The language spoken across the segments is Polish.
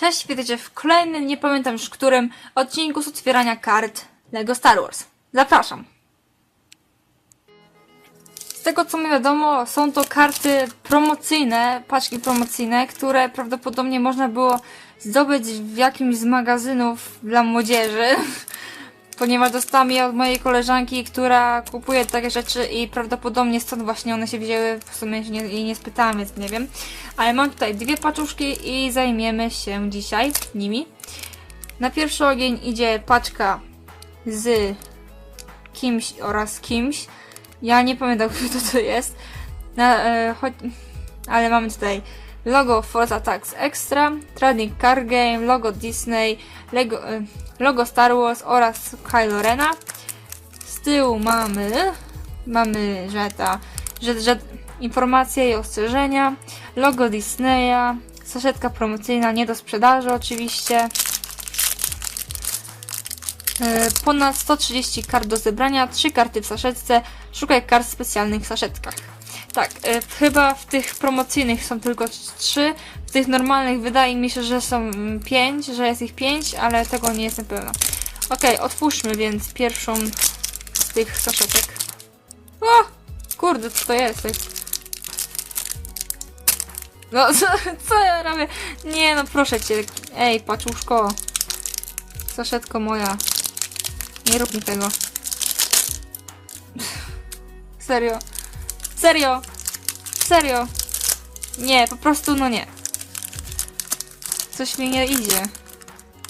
Cześć, witajcie w kolejnym, nie pamiętam już którym, odcinku z otwierania kart LEGO Star Wars. Zapraszam. Z tego co mi wiadomo, są to karty promocyjne, paczki promocyjne, które prawdopodobnie można było zdobyć w jakimś z magazynów dla młodzieży. Ponieważ dostałam je od mojej koleżanki, która kupuje takie rzeczy i prawdopodobnie stąd właśnie one się wzięły. W sumie się nie, jej nie spytałam, więc nie wiem. Ale mam tutaj dwie paczuszki i zajmiemy się dzisiaj nimi. Na pierwszy ogień idzie paczka z kimś oraz kimś. Ja nie pamiętam, kto to jest. Na, e, choć, ale mamy tutaj logo Force Attacks Extra, Trading Card Game, logo Disney, Lego, e, logo Star Wars oraz Kylo Rena. Z tyłu mamy, mamy, że ta, że, że informacje i ostrzeżenia, logo Disneya, saszetka promocyjna nie do sprzedaży oczywiście. E, Ponad 130 kart do zebrania, 3 karty w saszetce, szukaj kart w specjalnych saszetkach. Tak, e, chyba w tych promocyjnych są tylko 3, w tych normalnych wydaje mi się, że są 5, że jest ich 5, ale tego nie jestem pewna. Okej, otwórzmy więc pierwszą z tych saszetek. O! Kurde, co to jest? No, co, co ja robię? Nie no, proszę cię. Ej, paczuszko. Saszetko moja. Nie rób mi tego. Serio. Serio. Serio. Nie, po prostu no nie. Coś mi nie idzie.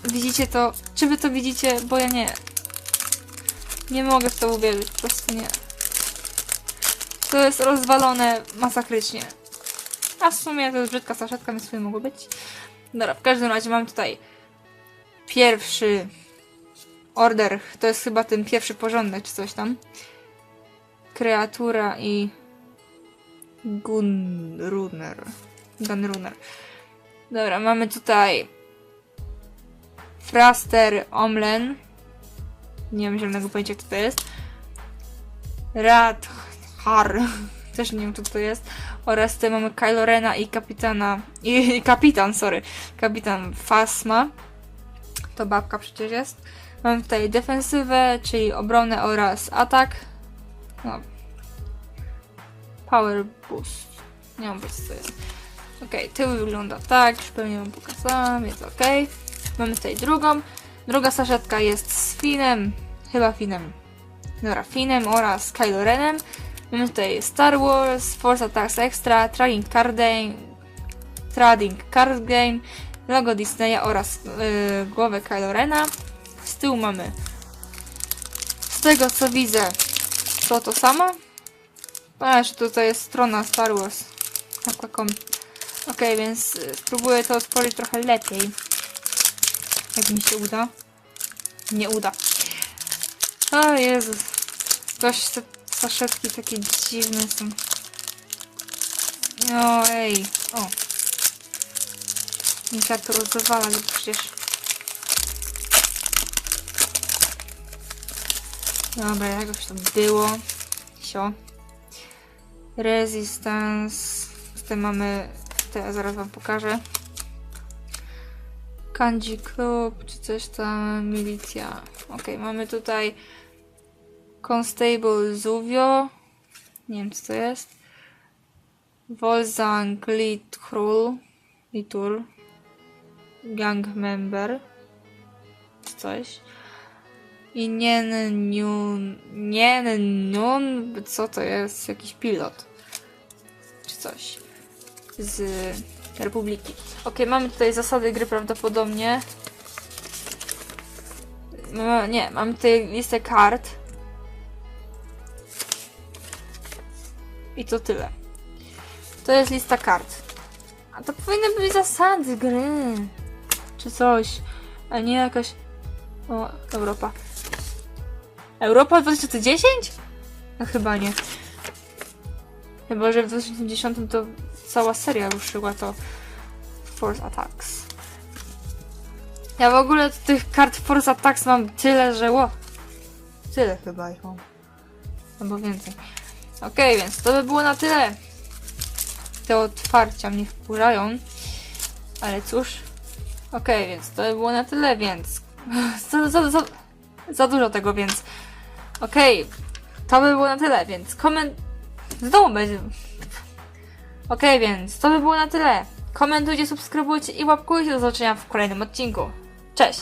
Widzicie to? Czy wy to widzicie? Bo ja nie. Nie mogę w to uwierzyć. Po prostu nie. To jest rozwalone masakrycznie. A w sumie to jest brzydka saszetka, więc sobie mogło być. Dobra, w każdym razie mam tutaj pierwszy order. To jest chyba ten pierwszy porządek, czy coś tam. Kreatura i Gunrunner. Gunrunner. Dobra, mamy tutaj Fraster Omlen. Nie mam zielonego pojęcia, kto to jest. Radhar. Też nie wiem, kto to jest. Oraz tutaj mamy Kylo Rena i kapitana. I, i kapitan, sorry. Kapitan Fasma. To babka przecież jest. Mamy tutaj defensywę, czyli obronę oraz atak. No. Power boost. Nie mam pojęcia, co jest. Okej, tył wygląda tak, już pewnie wam pokazałam, jest ok. Mamy tutaj drugą. Druga saszetka jest z Finem, chyba Finem. Dobra, Finem oraz Kylo Renem. Mamy tutaj Star Wars, Force Attacks Extra, Trading Card Game, Trading Card Game, logo Disneya oraz yy, głowę Kylo Rena. Z tyłu mamy z tego co widzę to to samo. Aż tutaj jest strona Star Wars. Taką. Ok, więc y, spróbuję to otworzyć trochę lepiej. Jak mi się uda. Nie uda. O Jezus. Dość te saszetki takie dziwne są. No ej. O. Nie trzeba to rozwalać, bo przecież... Dobra, jakoś to było. Sio. Resistance. Tutaj mamy. To ja zaraz wam pokażę. Kanji Club, czy coś tam, milicja. Ok, mamy tutaj Constable Zuvio. Nie wiem, co to jest. Wolzang Litkról. Litur. Gang Member. Czy coś. I Nien Nyun. Nien Nyun. Co to jest? Jakiś pilot. Coś. Z Republiki. Ok, mamy tutaj zasady gry prawdopodobnie. No, nie, mamy tutaj listę kart. I to tyle. To jest lista kart. A to powinny być zasady gry. Czy coś. A nie jakaś... O, Europa. Europa 2010? No chyba nie. Chyba, że w 2010 to cała seria ruszyła to Force Attacks. Ja w ogóle tych kart Force Attacks mam tyle, że ło. Tyle chyba ich mam. Albo więcej. Okej, więc to by było na tyle. Te otwarcia mnie wpurają. Ale cóż, Okej, więc to by było na tyle, więc... Za, za, za, za dużo tego, więc... Okej, to by było na tyle, więc koment... Znowu będzie... Okej, więc to by było na tyle. Komentujcie, subskrybujcie i łapkujcie do zobaczenia w kolejnym odcinku. Cześć!